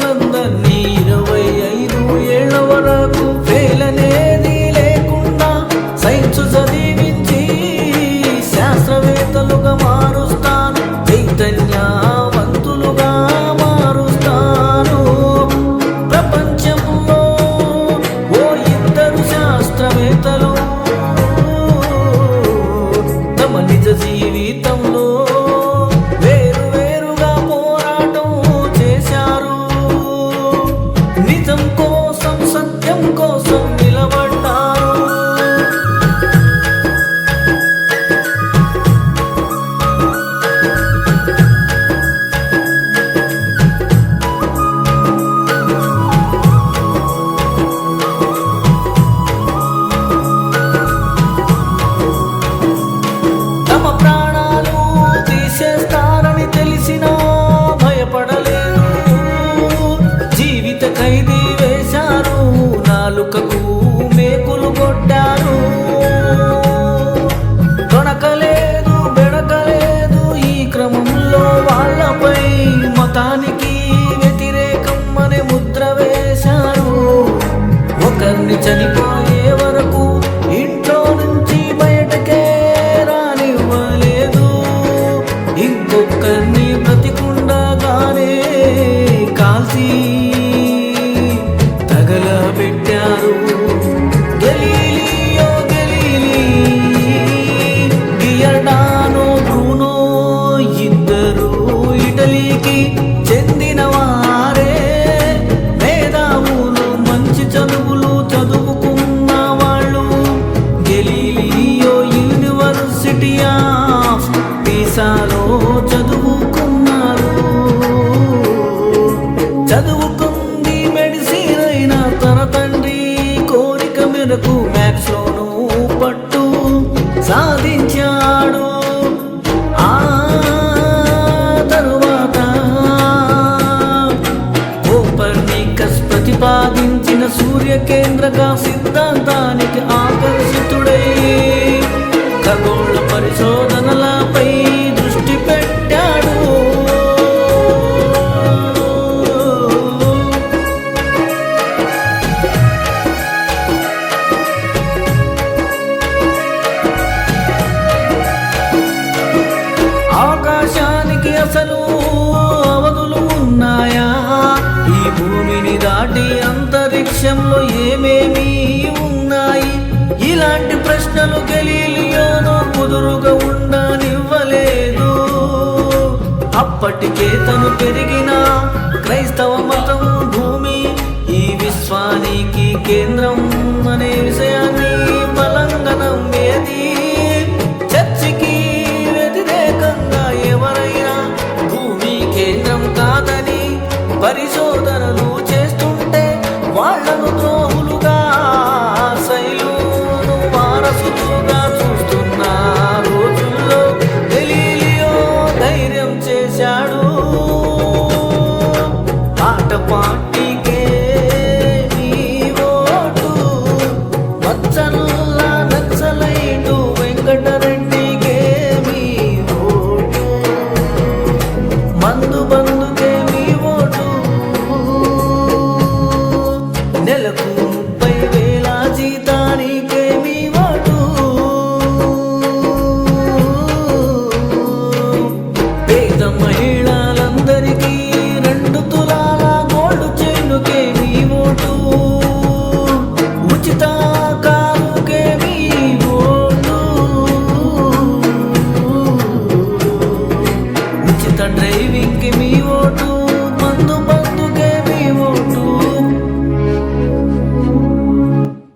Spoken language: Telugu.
the love. పెట్టారు. గలీలియో గలీలి గియర్డానో బ్రూనో ఇద్దరు ఇటలీకి కేంద్రక సిద్ధాంతానికి ఆకర్షితుడై. ఖగో ప్రపంచంలో ఏమేమి ఉన్నాయి? ఇలాంటి ప్రశ్నలు గలీలియోనో కుదురుగా ఉండనివ్వలేదు. అప్పటికే తను పెరిగిన క్రైస్తవ మతం భూమి ఈ విశ్వానికి కేంద్రం বান্ধব డ్రైవింగ్కి మీ